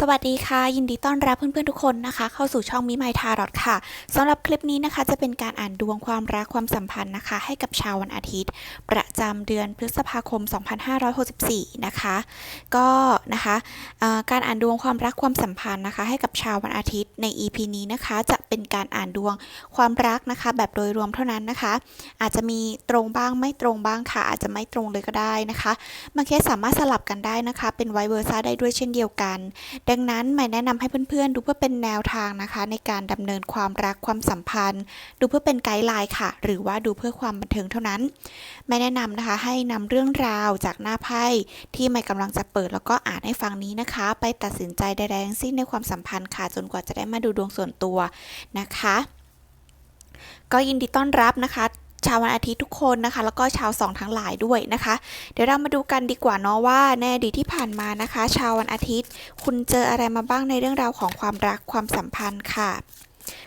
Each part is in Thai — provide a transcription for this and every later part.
สวัสดีค่ะ ยินดีต้อนรับเพื่อนๆทุกคนนะคะ เข้าสู่ช่องมิไมทารอดค่ะสำหรับคลิปนี้นะคะ จะเป็นการอ่านดวงความรักความสัมพันธ์นะคะ ให้กับชาววันอาทิตย์ ประจำเดือนพฤษภาคม 2564 นะคะ ก็นะคะการอ่านดวงความรักความสัมพันธ์นะคะ ให้กับชาววันอาทิตย์ใน EP นี้นะคะ จะเป็นการอ่านดวงความรักนะคะ แบบโดยรวมเท่านั้นนะคะ อาจจะมีตรงบ้างไม่ตรงบ้างค่ะ อาจจะไม่ตรงเลยก็ได้นะคะบางเคสสามารถสลับกันได้นะคะ เป็นไวเวอร์ซ่าได้ด้วยเช่นเดียวกันดังนั้นหม่แนะนำให้เพื่อนๆ ดูเพื่อเป็นแนวทางนะคะ ในการดำเนินความรักความสัมพันธ์ ดูเพื่อเป็นไกด์ไลน์ค่ะ หรือว่าดูเพื่อความบันเทิงเท่านั้นไม่แนะนำนะคะให้นำเรื่องราวจากหน้าไพ่ที่ไม่กำลังจะเปิดแล้วก็อ่านให้ฟังนี้นะคะ ไปตัดสินใจใดๆทั้งสิ้นในความสัมพันธ์ค่ะ จนกว่าจะได้มาดูดวงส่วนตัวนะคะ ก็ยินดีต้อนรับนะคะ ชาววันอาทิตย์ทุกคนนะคะ แล้วก็ชาวสองทั้งหลายด้วยนะคะ เดี๋ยวเรามาดูกันดีกว่าเนาะว่าในอดีตที่ผ่านมานะคะ ชาววันอาทิตย์ คุณเจออะไรมาบ้างในเรื่องราวของความรักความสัมพันธ์ค่ะ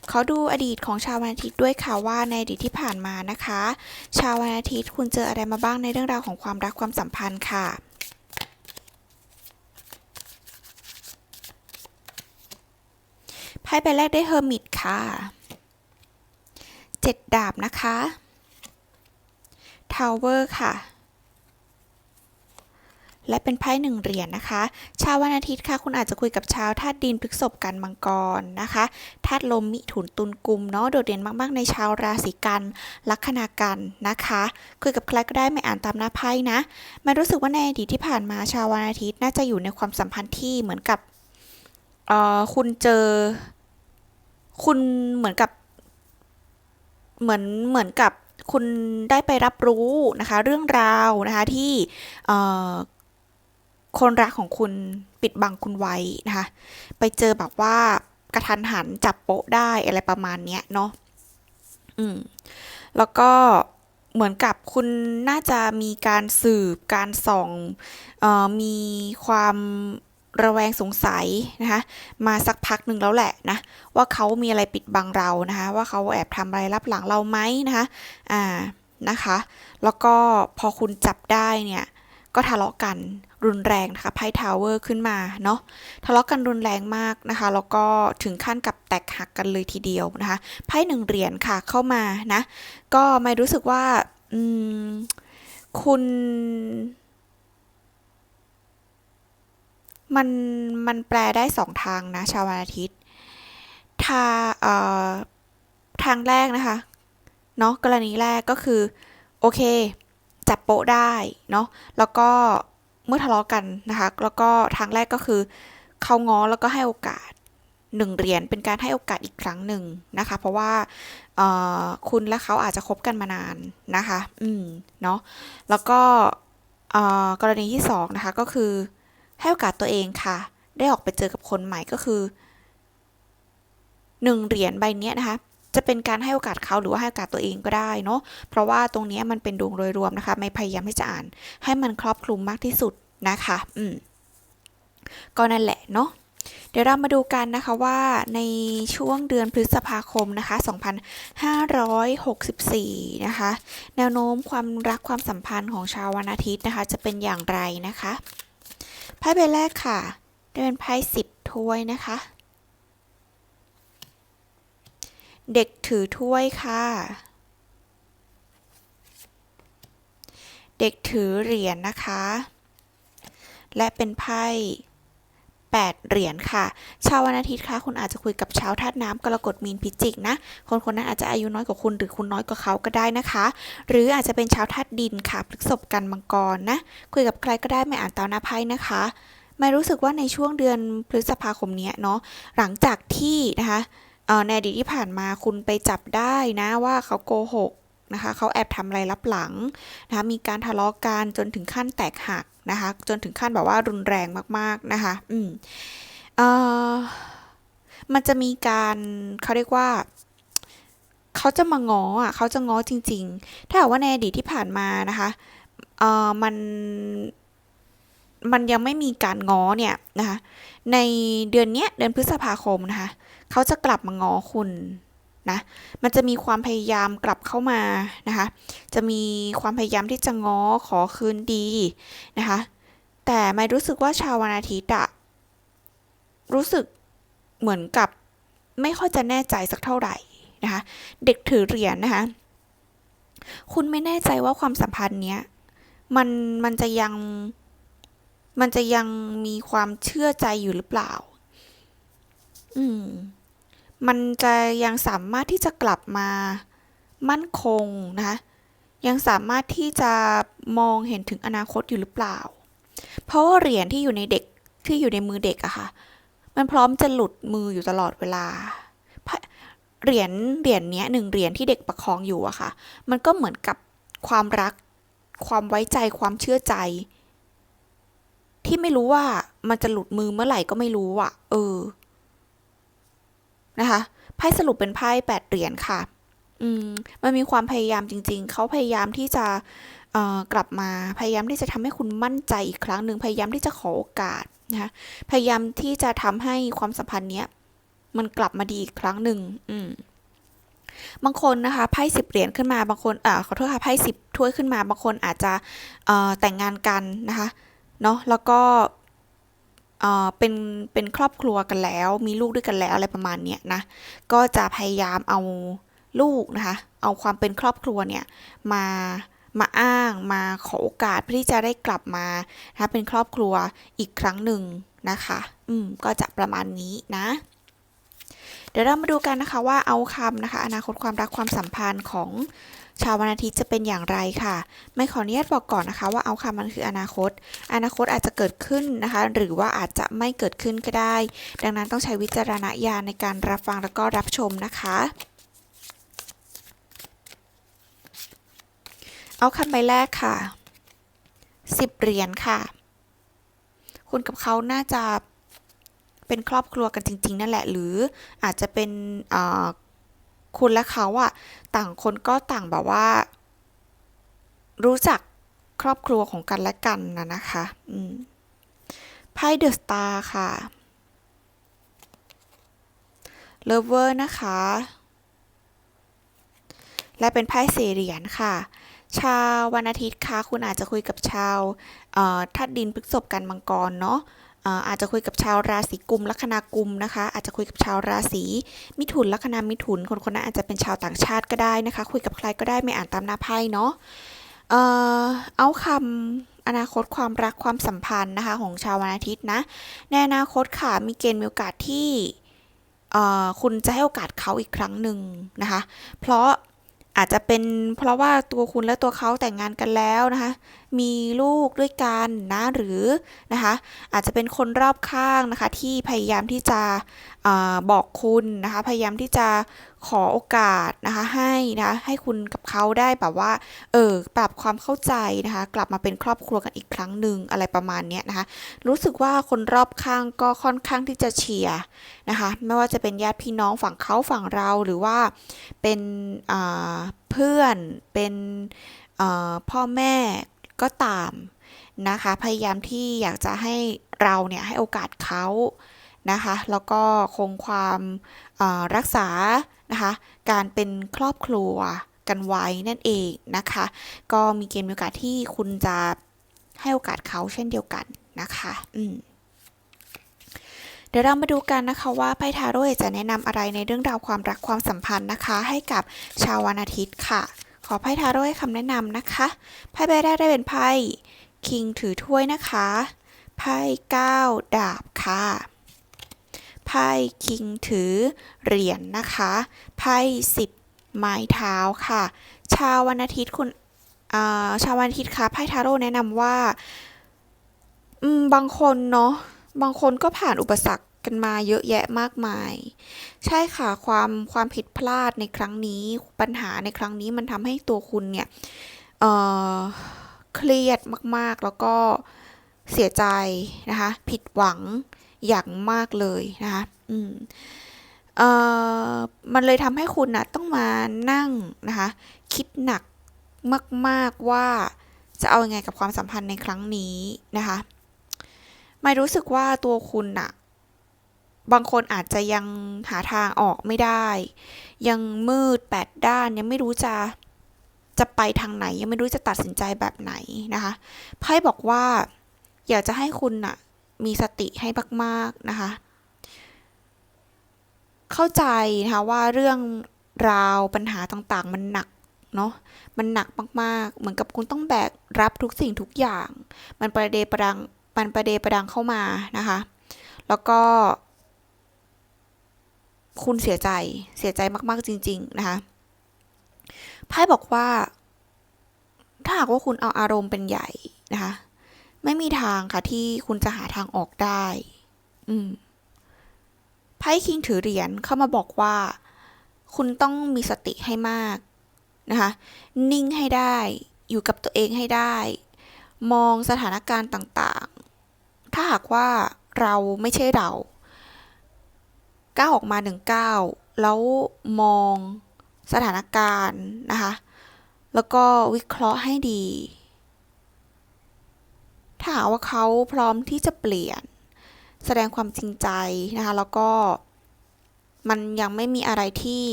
ขอดูอดีตของชาววันอาทิตย์ด้วยค่ะว่าในอดีตที่ผ่านมานะคะ ชาววันอาทิตย์คุณเจออะไรมาบ้างในเรื่องราวของความรักความสัมพันธ์ค่ะไพ่ใบแรกได้เฮอร์มิตค่ะเจ็ดดาบนะคะ ทาวเวอร์ค่ะ และเป็นไพ่หนึ่งเหรียญนะคะ ชาววันอาทิตย์ค่ะ คุณอาจจะคุยกับชาวธาตุดินพฤษภกันมังกรนะคะธาตุลมมิถุนตุลกุมเนาะโดดเด่นมากๆ ในชาวราศีกันลัคนากันนะคะ คุยกับใครก็ได้ไม่อ่านตามหน้าไพ่นะมันรู้สึกว่าในอดีตที่ผ่านมาชาววันอาทิตย์น่าจะอยู่ในความสัมพันธ์ที่เหมือนกับเออคุณเจอ คุณเหมือนกับ เหมือนเหมือนกับ คุณได้ไปรับรู้นะคะ เรื่องราวนะคะที่คนรักของคุณปิดบังคุณไว้นะคะ ไปเจอแบบว่ากระทันหันจับโป๊ะได้อะไรประมาณเนี้ยเนาะอืม แล้วก็เหมือนกับคุณน่าจะมีการสืบการส่องออมีความ ระแวงสงสัยนะคะมาสักพักหนึ่งแล้วแหละนะว่าเขามีอะไรปิดบังเรานะคะว่าเขาแอบทำอะไรลับหลังเราไหมนะคะอ่านะคะ แล้วก็พอคุณจับได้เนี่ยก็ทะเลาะกันรุนแรงนะคะไพ่ทาวเวอร์ขึ้นมาเนาะทะเลาะกันรุนแรงมากนะคะ แล้วก็ถึงขั้นกับแตกหักกันเลยทีเดียวนะคะไพ่หนึ่งเหรียญค่ะเข้ามานะก็ไม่รู้สึกว่าอืมคุณ มันมันแปลได้สองทางนะชาววันอาทิตย์ทาเอ่อทางแรกนะคะเนาะกรณีแรกก็คือ โอเค จับโปะได้เนาะแล้วก็เมื่อทะเลาะกันนะคะ แล้วก็ทางแรกก็คือเขาง้อแล้วก็ให้โอกาสหนึ่งเหรียญเป็นการให้โอกาสอีกครั้งหนึ่งนะคะ เพราะว่าคุณและเขาอาจจะคบกันมานานนะคะ อืมเนาะแล้วก็กรณีที่สองนะคะก็คือ ให้โอกาสตัวเองค่ะ ได้ออกไปเจอกับคนใหม่ก็คือหนึ่งเหรียญใบนี้นะคะ จะเป็นการให้โอกาสเขาหรือว่าให้โอกาสตัวเองก็ได้เนาะเพราะว่าตรงนี้มันเป็นดวงโดยรวมนะคะ ไม่พยายามที่จะอ่าน ให้มันครอบคลุมมากที่สุดนะคะ อืมก็นั่นแหละเนาะเดี๋ยวเรามาดูกันนะคะว่าในช่วงเดือนพฤษภาคมนะคะ 2564 นะคะ แนวโน้มความรักความสัมพันธ์ของชาววันอาทิตย์นะคะ จะเป็นอย่างไรนะคะ ไพ่ใบแรกค่ะได้เป็นไพ่สิบถ้วยนะคะ เด็กถือถ้วยค่ะ เด็กถือเหรียญนะคะ และเป็นไพ่ แปดเหรียญค่ะ ชาววันอาทิตย์ค่ะ คุณอาจจะคุยกับชาวธาตุน้ำกรกฎมีนพิจิกนะ คนคนนั้นอาจจะอายุน้อยกว่าคุณหรือคุณน้อยกว่าเขาก็ได้นะคะ หรืออาจจะเป็นชาวธาตุดินค่ะพฤษภกันมังกรนะ คุยกับใครก็ได้ไม่อ่านตามหน้าไพ่นะคะไม่รู้สึกว่าในช่วงเดือนพฤษภาคมเนี้ยเนาะหลังจากที่นะคะในอดีตที่ผ่านมาคุณไปจับได้นะว่าเขาโกหก นะคะเขาแอบทำอะไรลับหลังนะคะมีการทะเลาะกันจนถึงขั้นแตกหักนะคะจนถึงขั้นแบบว่ารุนแรงมากๆนะคะอืมเอ่อมันจะมีการเขาเรียกว่าเขาจะมาง้ออะเขาจะง้อจริง ๆ ถ้าหากว่าในอดีตที่ผ่านมานะคะเอ่อมันมันยังไม่มีการง้อเนี่ยนะคะในเดือนเนี้ยเดือนพฤษภาคมนะคะเขาจะกลับมาง้อคุณ นะ มันจะมีความพยายามกลับเข้ามานะคะ จะมีความพยายามที่จะง้อขอคืนดีนะคะ แต่ไม่รู้สึกว่าชาววันอาทิตย์อะรู้สึกเหมือนกับไม่ค่อยจะแน่ใจสักเท่าไหร่นะคะ เด็กถือเหรียญนะคะ คุณไม่แน่ใจว่าความสัมพันธ์เนี้ยมันมันจะยังมันจะยังมีความเชื่อใจอยู่หรือเปล่า อืม มันจะยังสามารถที่จะกลับมามั่นคงนะคะยังสามารถที่จะมองเห็นถึงอนาคตอยู่หรือเปล่า เพราะว่าเหรียญที่อยู่ในเด็กที่อยู่ในมือเด็กอะค่ะ มันพร้อมจะหลุดมืออยู่ตลอดเวลา เหรียญเหรียญเนี้ยหนึ่งเหรียญที่เด็กประคองอยู่อะค่ะ มันก็เหมือนกับความรัก ความไว้ใจ ความเชื่อใจ ที่ไม่รู้ว่ามันจะหลุดมือเมื่อไหร่ก็ไม่รู้อะเออ นะคะไพ่สรุปเป็นไพ่แปดเหรียญค่ะ อืมมันมีความพยายามจริง ๆ เขาพยายามที่จะกลับมาพยายามที่จะทำให้คุณมั่นใจอีกครั้งหนึ่งพยายามที่จะขอโอกาสนะคะพยายามที่จะทำให้ความสัมพันธ์เนี้ยมันกลับมาดีอีกครั้งหนึ่งอืมบางคนนะคะไพ่สิบเหรียญขึ้นมาบางคนอ่าขอโทษค่ะไพ่สิบถ้วยขึ้นมาบางคนอาจจะแต่งงานกันนะคะเนาะแล้วก็ เอ่อเป็นเป็นครอบครัวกันแล้ว มีลูกด้วยกันแล้วอะไรประมาณเนี้ยนะก็จะพยายามเอาลูกนะคะเอาความเป็นครอบครัวเนี่ยมามาอ้างมาขอโอกาสเพื่อที่จะได้กลับมานะคะเป็นครอบครัวอีกครั้งหนึ่งนะคะ อืมก็จะประมาณนี้นะ เดี๋ยวเรามาดูกันนะคะว่าเอาคำนะคะ อนาคตความรักความสัมพันธ์ของ ชาววันอาทิตย์จะเป็นอย่างไรค่ะ ไม่ขออนุญาตบอกก่อนนะคะ ว่าเอาคำมันคืออนาคต อนาคตอาจจะเกิดขึ้นนะคะ หรือว่าอาจจะไม่เกิดขึ้นก็ได้ ดังนั้นต้องใช้วิจารณญาณในการรับฟังแล้วก็รับชมนะคะเอาคำใบแรกค่ะสิบเหรียญค่ะ คุณกับเขาน่าจะเป็นครอบครัวกันจริง ๆ นั่นแหละ หรืออาจจะเป็น คุณและเขาอะต่างคนก็ต่างแบบว่า รู้จักครอบครัวของกันและกันนะนะคะไพ่เดอะสตาร์ค่ะเลเวอร์นะคะ และเป็นไพ่เสเหรียญค่ะ ชาววันอาทิตย์ค่ะ คุณอาจจะคุยกับชาวทัดดินพฤกษบกันมังกรเนาะ อาจจะคุยกับชาวราศีกุมลัคนากุมนะคะ อาจจะคุยกับชาวราศีมิถุนลัคนามิถุน คนคนนั้นอาจจะเป็นชาวต่างชาติก็ได้นะคะ คุยกับใครก็ได้ไม่อ่านตามหน้าไพ่เนาะเอาคำอนาคตความรักความสัมพันธ์นะคะของชาววันอาทิตย์นะ ในอนาคตค่ะมีเกณฑ์มีโอกาสที่คุณจะให้โอกาสเขาอีกครั้งหนึ่งนะคะ เพราะอาจจะเป็นเพราะว่าตัวคุณและตัวเขาแต่งงานกันแล้วนะคะมีลูกด้วยกันนะหรือนะคะอาจจะเป็นคนรอบข้างนะคะที่พยายามที่จะอบอกคุณนะคะพยายามที่จะขอโอกาสนะคะให้นะให้คุณกับเขาได้แบบว่าเออปรับความเข้าใจนะคะกลับมาเป็นครอบครัวกันอีกครั้งหนึ่งอะไรประมาณนี้นะคะรู้สึกว่าคนรอบข้างก็ค่อนข้างที่จะเชียร์นะคะไม่ว่าจะเป็นญาติพี่น้องฝั่งเขาฝั่งเราหรือว่าเป็นเพื่อนเป็นพ่อแม่ ก็ตามนะคะ พยายามที่อยากจะให้เราเนี่ยให้โอกาสเขานะคะ แล้วก็คงความรักษานะคะ การเป็นครอบครัวกันไว้นั่นเองนะคะ ก็มีเกณฑ์มีโอกาสที่คุณจะให้โอกาสเขาเช่นเดียวกันนะคะ อืมเดี๋ยวเรามาดูกันนะคะว่าไพ่ทาโร่จะแนะนำอะไรในเรื่องราวความรักความสัมพันธ์นะคะ ให้กับชาววันอาทิตย์ค่ะ อไพ่ทาโร่ให้คำแนะนำนะคะไพ่ใบแรกได้เป็นไพ่คิงถือถ้วยนะคะไพ่เก้าดาบค่ะไพ่คิงถือเหรียญนนะคะไพ่สิบไม้เท้าค่ะ ชาววันอาทิตย์คุณชาววันอาทิตย์คะไพ่ทาโร่แนะนำว่าบางคนเนาะบางคนก็ผ่านอุปสรรค กันมาเยอะแยะมากมาย ใช่ค่ะความความผิดพลาดในครั้งนี้ปัญหาในครั้งนี้มันทำให้ตัวคุณเนี่ยเเครียดมากๆ แล้วก็เสียใจนะคะ ผิดหวังอย่างมากเลยนะคะอืมเอ่อมันเลยทำให้คุณนะต้องมานั่งนะคะ คิดหนักมาก ๆ ว่าจะเอาอยัางไงกับความสัมพันธ์ในครั้งนี้นะคะ ไม่รู้สึกว่าตัวคุณอะ บางคนอาจจะยังหาทางออกไม่ได้ ยังมืดแปดด้านยังไม่รู้จะจะไปทางไหน ยังไม่รู้จะตัดสินใจแบบไหนนะคะไพ่บอกว่า อยากจะให้คุณอะมีสติให้มากๆนะคะ เข้าใจนะคะว่าเรื่องราวปัญหาต่างๆ มันหนักเนาะมันหนักมากๆ เหมือนกับคุณต้องแบกรับทุกสิ่งทุกอย่าง มันประเดประดังมันประเดประดังเข้ามานะคะ แล้วก็ คุณเสียใจเสียใจมากๆจริง ๆ นะคะไพ่บอกว่า ถ้าหากว่าคุณเอาอารมณ์เป็นใหญ่นะคะ ไม่มีทางค่ะที่คุณจะหาทางออกได้ อืมไพ่คิงถือเหรียญเข้ามาบอกว่า คุณต้องมีสติให้มากนะคะ นิ่งให้ได้ อยู่กับตัวเองให้ได้ มองสถานการณ์ต่างๆ ถ้าหากว่าเราไม่ใช่เรา ก้าวออกมาหนึ่งก้าวแล้วมองสถานการณ์นะคะ แล้วก็วิเคราะห์ให้ดี ถ้าหากว่าเขาพร้อมที่จะเปลี่ยน แสดงความจริงใจนะคะ แล้วก็มันยังไม่มีอะไรที่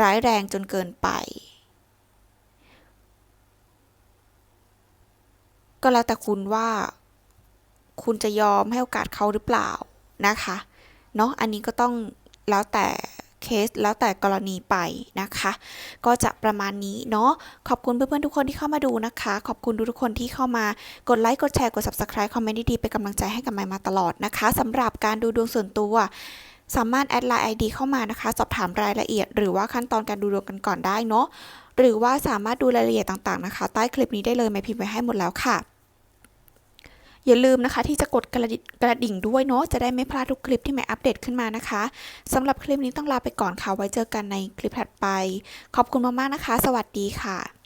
ร้ายแรงจนเกินไป ก็แล้วแต่คุณว่า คุณจะยอมให้โอกาสเขาหรือเปล่านะคะ เนาะอันนี้ก็ต้องแล้วแต่เคสแล้วแต่กรณีไปนะคะ ก็จะประมาณนี้เนาะขอบคุณเพื่อนๆทุกคนที่เข้ามาดูนะคะ ขอบคุณทุกคนที่เข้ามากดไลค์กดแชร์กด subscribe คอมเมนต์ดีๆเป็นกำลังใจให้กับไมมาตลอดนะคะสำหรับการดูดวงส่วนตัวสามารถแอดไลน์ ID เข้ามานะคะ สอบถามรายละเอียด หรือว่าขั้นตอนการดูดวงกันก่อนได้เนาะหรือว่าสามารถดูรายละเอียดต่างๆนะคะ ใต้คลิปนี้ได้เลยไม่พิมพ์ไว้ให้หมดแล้วค่ะ อย่าลืมนะคะที่จะกดกระดิกระดิ่งด้วยเนาะจะได้ไม่พลาดทุกคลิปที่แม่อัปเดตขึ้นมานะคะสำหรับคลิปนี้ต้องลาไปก่อนค่ะไว้เจอกันในคลิปถัดไป ขอบคุณมากๆนะคะ สวัสดีค่ะ